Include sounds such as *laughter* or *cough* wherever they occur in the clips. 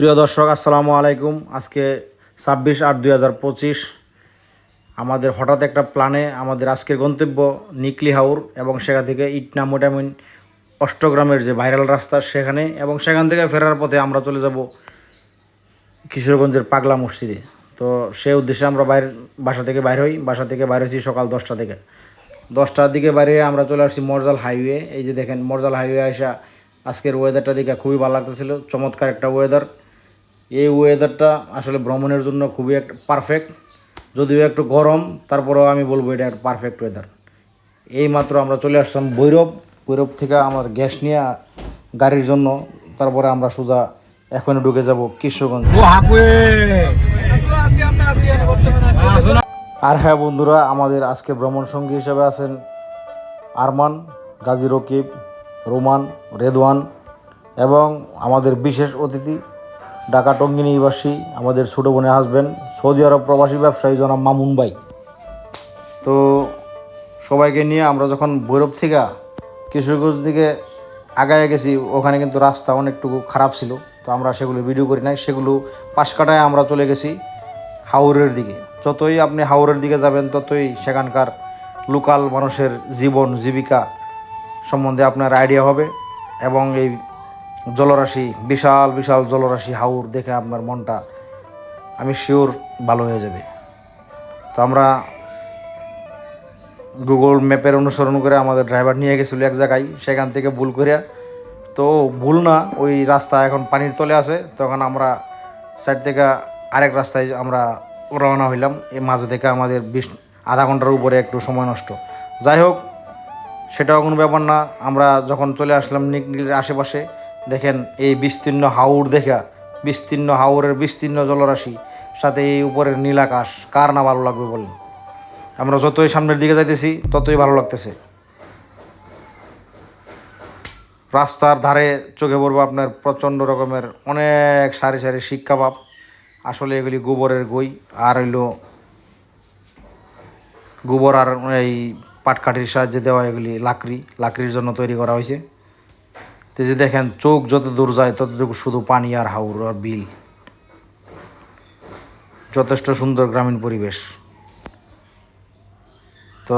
প্রিয় দর্শক, আসসালামু আলাইকুম। আজকে ছাব্বিশ আট দুই হাজার পঁচিশ, আমাদের হঠাৎ একটা প্ল্যানে আমাদের আজকের গন্তব্য নিকলি হাউর এবং সেখান থেকে ইটনা মোটামিন অষ্টগ্রামের যে ভাইরাল রাস্তা সেখানে এবং সেখান থেকে ফেরার পথে আমরা চলে যাব কিশোরগঞ্জের পাগলা মসজিদে। তো সেই উদ্দেশ্যে আমরা বাইরে, বাসা থেকে বাইর হই। বাসা থেকে বাইর হয়েছি সকাল দশটা থেকে। দশটার দিকে বাইরে আমরা চলে আসছি মরজাল হাইওয়ে। এই যে দেখেন, মরজাল হাইওয়ে আসা আজকের ওয়েদারটা দেখে খুবই ভালো লাগতেছিল। চমৎকার একটা ওয়েদার এই ওয়েদারটা আসলে ভ্রমণের জন্য খুবই একটা পারফেক্ট যদিও একটু গরম তারপরেও আমি বলব এটা একটা পারফেক্ট ওয়েদার এই মাত্র আমরা চলে আসলাম ভৈরব। ভৈরব থেকে আমার গ্যাস নিয়ে গাড়ির জন্য। তারপরে আমরা সোজা এখনই ঢুকে যাব কিশোরগঞ্জ। আর হ্যাঁ বন্ধুরা আমাদের আজকে ভ্রমণ সঙ্গী হিসেবে আছেন আরমান গাজী রকিব রোমান রেদওয়ান এবং আমাদের বিশেষ অতিথি ঢাকা টঙ্গী নিবাসী, আমাদের ছোটো বোনের হাজবেন্ড সৌদি আরব প্রবাসী ব্যবসায়ী জনাব মামুন ভাই। তো সবাইকে নিয়ে আমরা যখন ভৈরব থেকে কিশোরগঞ্জ দিকে আগায় গেছি, ওখানে কিন্তু রাস্তা অনেকটুকু খারাপ ছিল। তো আমরা সেগুলো ভিডিও করি নাই, সেগুলো পাশ কাটায় আমরা চলে গেছি হাওরের দিকে। যতই আপনি হাওরের দিকে যাবেন, ততই সেখানকার লোকাল মানুষের জীবন, জীবিকা সম্বন্ধে আপনার আইডিয়া হবে এবং এই জলরাশি, বিশাল বিশাল জলরাশি হাউর দেখে আপনার মনটা, আমি শিওর ভালো হয়ে যাবে। তো আমরা গুগল ম্যাপের অনুসরণ করে আমাদের ড্রাইভার নিয়ে গেছিল এক জায়গায়, সেখান থেকে ভুল করে। তো ভুল না, ওই রাস্তা এখন পানির তলে আছে, তখন আমরা সাইড থেকে আরেক রাস্তায় আমরা রওনা হইলাম। এই মাঝে থেকে আমাদের বিশ, আধা ঘণ্টার উপরে একটু সময় নষ্ট। যাই হোক, সেটাও কোনো ব্যাপার না, আমরা যখন চলে আসলাম নিকনিলের আশেপাশে দেখেন এই বিস্তীর্ণ হাউর দেখা, বিস্তীর্ণ হাউরের বিস্তীর্ণ জলরাশি, সাথে এই উপরের নীল আকাশ, কার না ভালো লাগবে বলেন? আমরা যতই সামনের দিকে যাইতেছি, ততই ভালো লাগতেছে। রাস্তার ধারে চোখে পড়ব আপনার প্রচণ্ড রকমের অনেক সারি সারি শিক্ষা পাপ আসলে এগুলি গোবরের গই, আর হইল গোবর আর এই পাটকাঠির সাহায্যে দেওয়া এগুলি লাকড়ি, লাকড়ির জন্য তৈরি করা হয়েছে। তো যে দেখেন, চোখ যত দূর যায়, ততটুকু শুধু পানি আর হাউর আর বিল। যথেষ্ট সুন্দর গ্রামীণ পরিবেশ। তো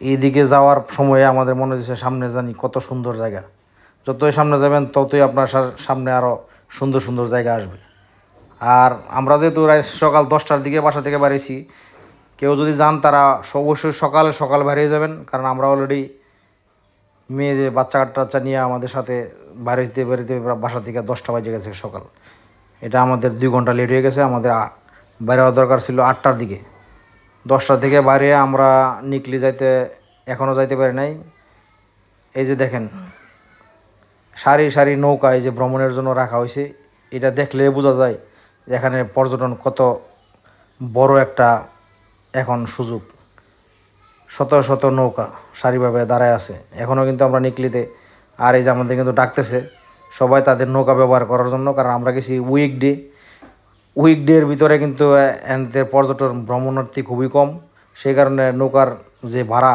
এইদিকে যাওয়ার সময়ে আমাদের মনে হচ্ছে সামনে জানি কত সুন্দর জায়গা। যতই সামনে যাবেন, ততই আপনার সামনে আরও সুন্দর সুন্দর জায়গা আসবে। আর আমরা যেহেতু সকাল দশটার দিকে বাসা থেকে বাড়িয়েছি কেউ যদি যান তারা অবশ্যই সকালে সকাল বেরিয়ে যাবেন, কারণ আমরা অলরেডি মেয়েদের বাচ্চা টাচ্চা নিয়ে আমাদের সাথে বাড়িতে বেরোতে বাসা থেকে দশটা বাজে গেছে সকাল। এটা আমাদের দুই ঘণ্টা লেট হয়ে গেছে, আমাদের বাইরে হওয়া দরকার ছিল আটটার দিকে। দশটা থেকে বাইরে আমরা নিকলি যাইতে এখনও যাইতে পারি নাই। এই যে দেখেন, সারি সারি নৌকা এই যে ভ্রমণের জন্য রাখা হয়েছে এটা দেখলে বোঝা যায় এখানে পর্যটন কত বড় একটা এখন সুযোগ। শত শত নৌকা সারিভাবে দাঁড়ায় আছে। এখনও কিন্তু আমরা নিকলিতে। আর এই যে আমাদের কিন্তু ডাকতেছে, সবাই তাদের নৌকা ব্যবহার করার জন্য, কারণ আমরা গেছি উইক ডে উইকডে। উইকডের ভিতরে কিন্তু এদের পর্যটন ভ্রমণার্থী খুবই কম। সেই কারণে নৌকার যে ভাড়া,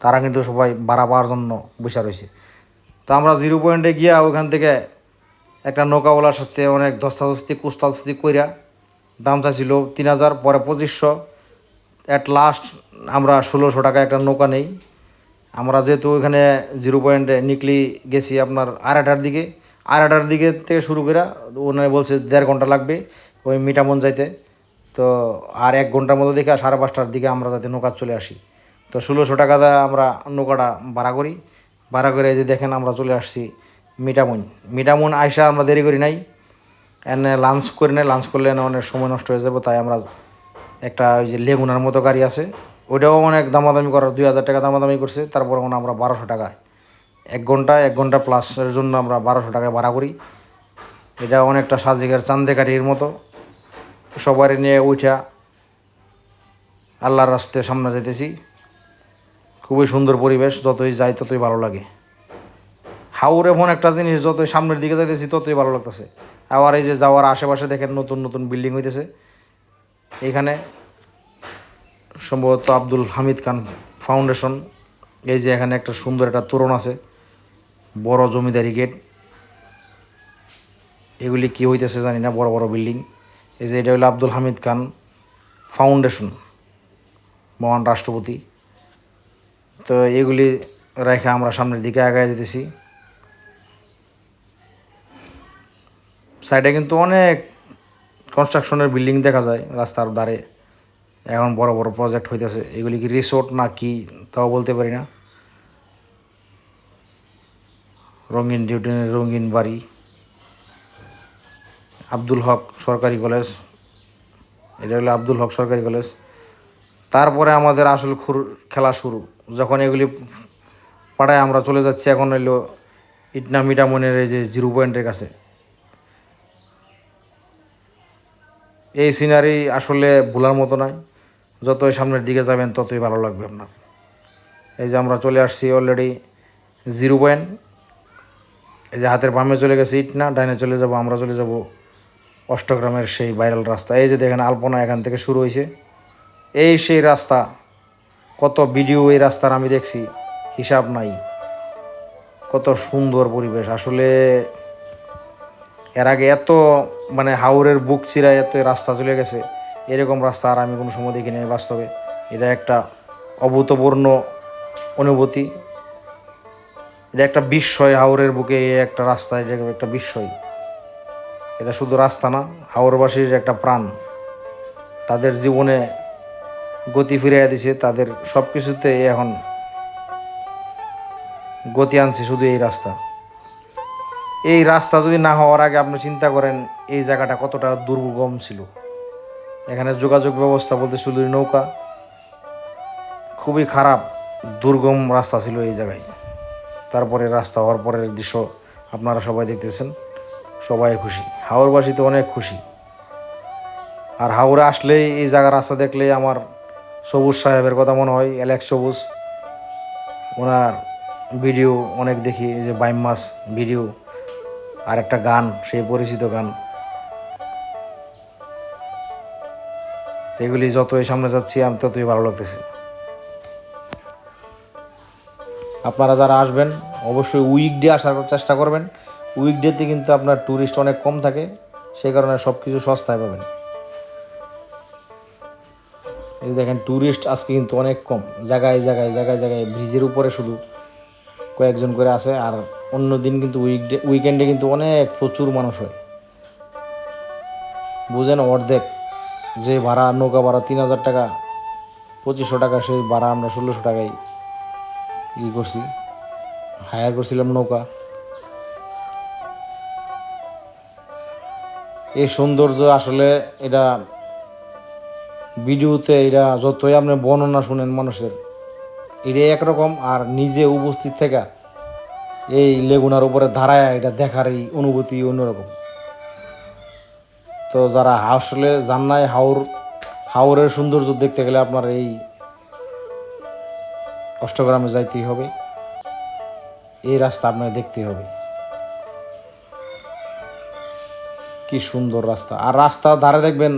তারা কিন্তু সবাই ভাড়া পাওয়ার জন্য বসে রয়েছে। তো আমরা জিরো পয়েন্টে গিয়া ওইখান থেকে একটা নৌকাওয়ালার সাথে অনেক ধস্তাধস্তি, কুস্তাধস্তি কইরা দাম চাইছিল তিন হাজার, পরে পঁচিশশো। অ্যাট লাস্ট আমরা ষোলোশো টাকা একটা নৌকা নেই। আমরা যেহেতু ওইখানে জিরো পয়েন্টে নিকলি গেছি আপনার আড়াইটার দিকে। আড়াইটার দিকে থেকে শুরু করে ওনারা বলছে দেড় ঘণ্টা লাগবে ওই মিটামন যাইতে। তো আর এক ঘণ্টার মতো দেখে সাড়ে পাঁচটার দিকে আমরা যাতে নৌকা চলে আসি। তো ষোলোশো টাকা দিয়ে আমরা নৌকাটা ভাড়া করি। ভাড়া করে যে দেখেন আমরা চলে আসছি মিটামুন। মিটামুন আইসা আমরা দেরি করি নাই। এনে লাঞ্চ করে নেই। লাঞ্চ করলে অনেক সময় নষ্ট হয়ে যাবে। তাই আমরা একটা ওই যে লেগুনার মতো গাড়ি আছে। ওইটাও অনেক দামাদামি করার, দুই হাজার টাকা দামাদামি করছে, তারপর মনে আমরা বারোশো টাকায়। এক ঘণ্টা এক ঘণ্টা প্লাসের জন্য আমরা বারোশো টাকায় ভাড়া করি। এটা অনেকটা সাজিকের চান্দে গাড়ির মতো। সবারই নিয়ে উঠা আল্লাহর রাস্তায় সামনে যেতেছি খুবই সুন্দর পরিবেশ, যতই যাই ততই ভালো লাগে। হাউর এমন একটা জিনিস, যতই সামনের দিকে যাইতেছি ততই ভালো লাগতেছে। আবার এই যে যাওয়ার আশেপাশে দেখেন নতুন নতুন বিল্ডিং হইতেছে। এখানে সম্ভবত আব্দুল হামিদ খান ফাউন্ডেশন। এই যে এখানে একটা সুন্দর একটা তোরণ আছে, বড় জমিদারি গেট। এগুলি কি হইতেছে জানি না, বড় বড় বিল্ডিং। এই যে এটা হলো আব্দুল হামিদ খান ফাউন্ডেশন, মহান রাষ্ট্রপতি। তো এগুলি রেখে আমরা সামনের দিকে আগায় যেতেছি। সাইডে কিন্তু অনেক কনস্ট্রাকশনের বিল্ডিং দেখা যায়, রাস্তার ধারে। এখন বড় বড় প্রজেক্ট হইতেছে, এগুলি কি রিসোর্ট না কি তাও বলতে পারি না। রঙিন ডিউটিনের রঙিন বাড়ি। আব্দুল হক সরকারি কলেজ এটা হলো আব্দুল হক সরকারি কলেজ তারপরে আমাদের আসল খুর খেলা শুরু। যখন এগুলি পাড়ায় আমরা চলে যাচ্ছি, এখন হইল ইটনা মিটামনের এই যে জিরো পয়েন্টের কাছে। এই সিনারি আসলে ভোলার মতো নয়। যতই সামনের দিকে যাবেন, ততই ভালো লাগবে আপনার। এই যে আমরা চলে আসছি অলরেডি জিরো পয়েন্ট এই যে হাতের বামে চলে গেছে ইটনা ডাইনে চলে যাব, আমরা চলে যাব অষ্টগ্রামের সেই ভাইরাল রাস্তা। এই যে দেখেন, আলপনা এখান থেকে শুরু হয়েছে। এই সেই রাস্তা, কত ভিডিও এই রাস্তার আমি দেখছি, হিসাব নাই। কত সুন্দর পরিবেশ। আসলে এর আগে এত মানে হাওরের বুক চিরায় এত রাস্তা চলে গেছে। এরকম রাস্তা আর আমি কোনো সময় দেখিনি বাস্তবে। এটা একটা অভূতপূর্ণ অনুভূতি। এটা একটা বিস্ময়, হাওরের বুকে একটা রাস্তা, এটা একটা বিস্ময়। এটা শুধু রাস্তা না, হাওরবাসীর একটা প্রাণ। তাদের জীবনে গতি ফিরিয়ে দিছে, তাদের সব কিছুতে এখন গতি আনছে শুধু এই রাস্তা। এই রাস্তা যদি না হওয়ার আগে আপনি চিন্তা করেন, এই জায়গাটা কতটা দুর্গম ছিল। এখানে যোগাযোগ ব্যবস্থা বলতে শুধু নৌকা। খুবই খারাপ, দুর্গম রাস্তা ছিল এই জায়গায়। তারপরে রাস্তা হওয়ার পরের দৃশ্য আপনারা সবাই দেখতেছেন, সবাই খুশি। হাওড়বাসী তো অনেক খুশি। আর হাওড়ে আসলেই এই জায়গার রাস্তা দেখলেই আমার সবুজ সাহেবের কথা মনে হয় অ্যালেক্স সবুজ। ওনার ভিডিও অনেক দেখি যে বাইম মাস ভিডিও আর একটা গান, সেই পরিচিত গান। সেগুলি যতই সামনে যাচ্ছি, আমি ততই ভালো লাগতেছে। আপনারা যারা আসবেন, অবশ্যই উইকডে আসার চেষ্টা করবেন। উইকডেতে কিন্তু আপনার ট্যুরিস্ট অনেক কম থাকে সেই কারণে সব কিছু সস্তায় পাবেন। এই দেখেন ট্যুরিস্ট আজকে কিন্তু অনেক কম। জায়গায় জায়গায় জায়গায় জায়গায় ব্রিজের উপরে শুধু কয়েকজন করে আছে, আর অন্য দিন কিন্তু উইকডে উইকেন্ডে কিন্তু অনেক প্রচুর মানুষ হয়। বুঝেন অর্ধেক। যে ভাড়া, নৌকা ভাড়া তিন হাজার টাকা, পঁচিশশো টাকা, সেই ভাড়া আমরা ষোলোশো টাকায় ই করছি। হায়ার করছিলাম নৌকা। এই সৌন্দর্য আসলে এটা ভিডিওতে এটা যতই আপনি বর্ণনা শুনেন মানুষের এটা একরকম আর নিজে উপস্থিত থেকে এই লেগুনার উপরে দাঁড়ায় এটা দেখার এই অনুভূতি অন্যরকম। তো যারা আসলে জান নাই হাওর, হাওরের সৌন্দর্য দেখতে গেলে আপনার এই অষ্টগ্রামে যাইতেই হবে। এই রাস্তা আপনার দেখতেই হবে। কি সুন্দর রাস্তা। আর রাস্তার ধারে দেখবেন,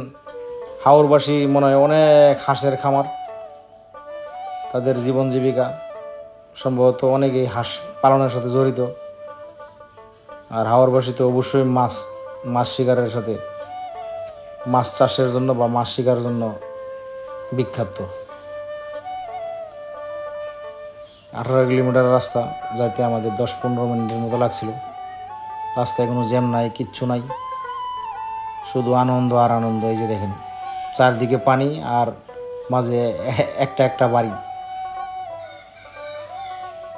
হাওরবাসী মনে হয় অনেক হাঁসের খামার। তাদের জীবন জীবিকা, সম্ভবত অনেকেই হাঁস পালনের সাথে জড়িত। আর হাওরবাসী তো অবশ্যই মাছ মাছ শিকারের সাথে মাছ চাষের জন্য বা মাছ শিকারের জন্য বিখ্যাত। আঠারো কিলোমিটার রাস্তা যাইতে আমাদের দশ পনেরো মিনিটের মতো লাগছিল। রাস্তায় কোনো জ্যাম নাই, কিচ্ছু নাই। শুধু আনন্দ আর আনন্দ, এই যে দেখেন, চারদিকে পানি আর মাঝে একটা একটা বাড়ি।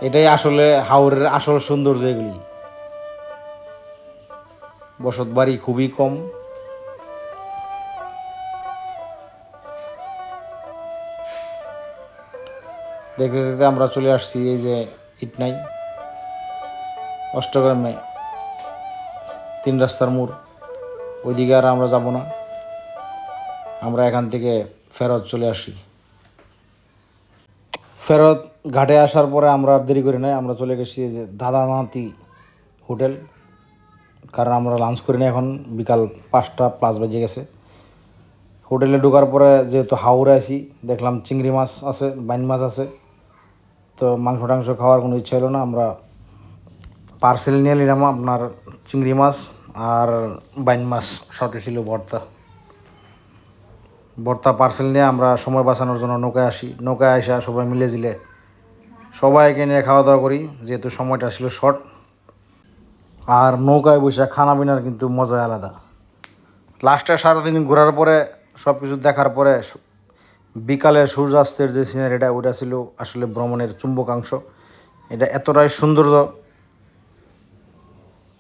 এটাই আসলে হাওরের আসল সৌন্দর্য এগুলি। বসত বাড়ি খুবই কম। দেখতে দেখতে আমরা চলে আসছি, এই যে ইটনাই অষ্টগ্রামে তিন রাস্তার মোড়, ওইদিকে আর আমরা যাব না। আমরা এখান থেকে ফেরত চলে আসি। ফেরত ঘাটে আসার পরে আমরা আর দেরি করি নাই, আমরা চলে গেছি যে দাদা নাতি হোটেল, কারণ আমরা লাঞ্চ করি না এখন, বিকাল পাঁচটা প্লাস বেজে গেছে। হোটেলে ঢোকার পরে যেহেতু হাওড়ে আছি, দেখলাম চিংড়ি মাছ আছে, বাইন মাছ আছে। তো মাংস টাংস খাওয়ার কোনো ইচ্ছা হলো না, আমরা পার্সেল নিয়ে নিলাম আপনার চিংড়ি মাছ আর বাইন মাছ, সাথে ছিল ভর্তা। ভর্তা পার্সেল নিয়ে আমরা সময় বাঁচানোর জন্য নৌকায় আসি, নৌকায় আসা সবাই মিলে জিলে। সবাইকে নিয়ে খাওয়া দাওয়া করি, যেহেতু সময়টা ছিল শর্ট আর নৌকায় বসে খানা পিনার কিন্তু মজাই আলাদা। লাস্টে সারাদিন ঘোরার পরে সব কিছু দেখার পরে স- বিকালে সূর্যাস্তের যে সিনারিটা ওটা ছিল আসলে ভ্রমণের চুম্বকাংশ। এটা এতটাই সৌন্দর্য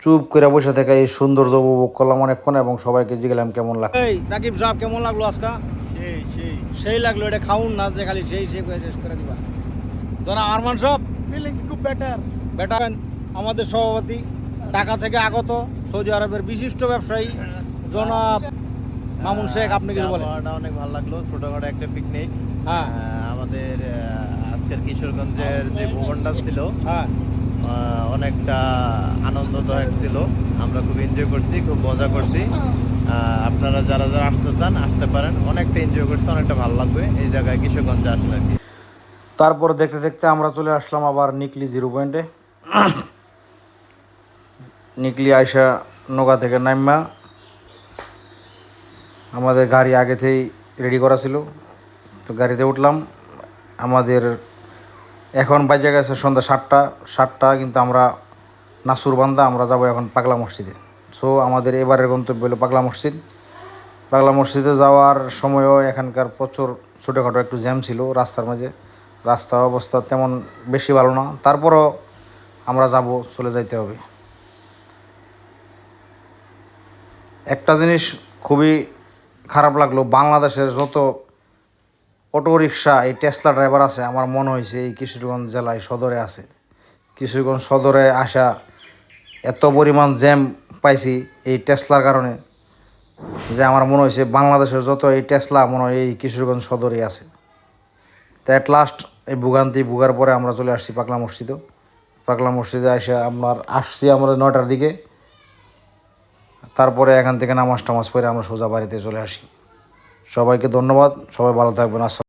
চুপ করে বসে থেকে এই সৌন্দর্য উপভোগ করলাম অনেকক্ষণ এবং সবাইকে জিগেলাম কেমন লাগল এই রাকিব সাহেব কেমন লাগল আজকা? সেই সেই। সেই লাগল এটা খাউন না যে খালি সেই সেই করে শেষ করে দিবা। ধরা আরমান সব ফিলিংস খুব বেটার বেটার আমাদের সভাপতি ঢাকা থেকে আগত সৌদি আরবের বিশিষ্ট ব্যবসায়ী জনাব মামুন শেখ আপনি কিছু বলেন? অনেক ভালো লাগল ছোটখাটো একটা পিকনিক হ্যাঁ। আমাদের আজকের কিশোরগঞ্জের যে ভ্রমণটা ছিল হ্যাঁ। অনেকটা আনন্দদায়ক ছিল। আমরা খুব এনজয় করছি খুব মজা করছি। আপনারা যারা যারা আসতে চান আসতে পারেন। অনেকটা এনজয় করছি অনেকটা ভালো লাগবে এই জায়গায় কিশোরগঞ্জে আসলে আর কি। তারপর দেখতে দেখতে আমরা চলে আসলাম আবার নিকলি জিরো পয়েন্টে। *clears throat* নিকলি আয়সা নৌকা থেকে নাইমা আমাদের গাড়ি আগে থেকেই রেডি করা ছিল। তো গাড়িতে উঠলাম। আমাদের এখন বাজে গেছে সন্ধ্যা সাতটা। সাতটা কিন্তু আমরা নাসুরবান্ধা আমরা যাব এখন পাগলা মসজিদে। সো আমাদের এবারের গন্তব্য হলো পাগলা মসজিদ। পাগলা মসজিদে যাওয়ার সময়ও এখানকার প্রচুর ছোটোখাটো একটু জ্যাম ছিল রাস্তার মাঝে। রাস্তা অবস্থা তেমন বেশি ভালো না। তারপরও আমরা যাব, চলে যাইতে হবে। একটা জিনিস খুবই খারাপ লাগল। বাংলাদেশের যত অটো রিক্সা এই টেসলা ড্রাইভার আছে, আমার মনে হয়েছে এই কিশোরগঞ্জ জেলায় সদরে আছে। কিশোরগঞ্জ সদরে আসা এত পরিমাণ জ্যাম পাইছি এই টেসলার কারণে যে আমার মনে হয়েছে বাংলাদেশের যত এই টেসলা, মনে হয় এই কিশোরগঞ্জ সদরে আছে। তো অ্যাট লাস্ট এই ভুগান্তি ভুগার পরে আমরা চলে আসছি পাগলা মসজিদও পাগলা মসজিদে এসে আপনার আসছি আমরা নয়টার দিকে। তারপরে এখান থেকে নামাজ টামাজ পরে আমরা সোজা বাড়িতে চলে আসি। সবাইকে ধন্যবাদ, সবাই ভালো থাকবেন, আসসালাম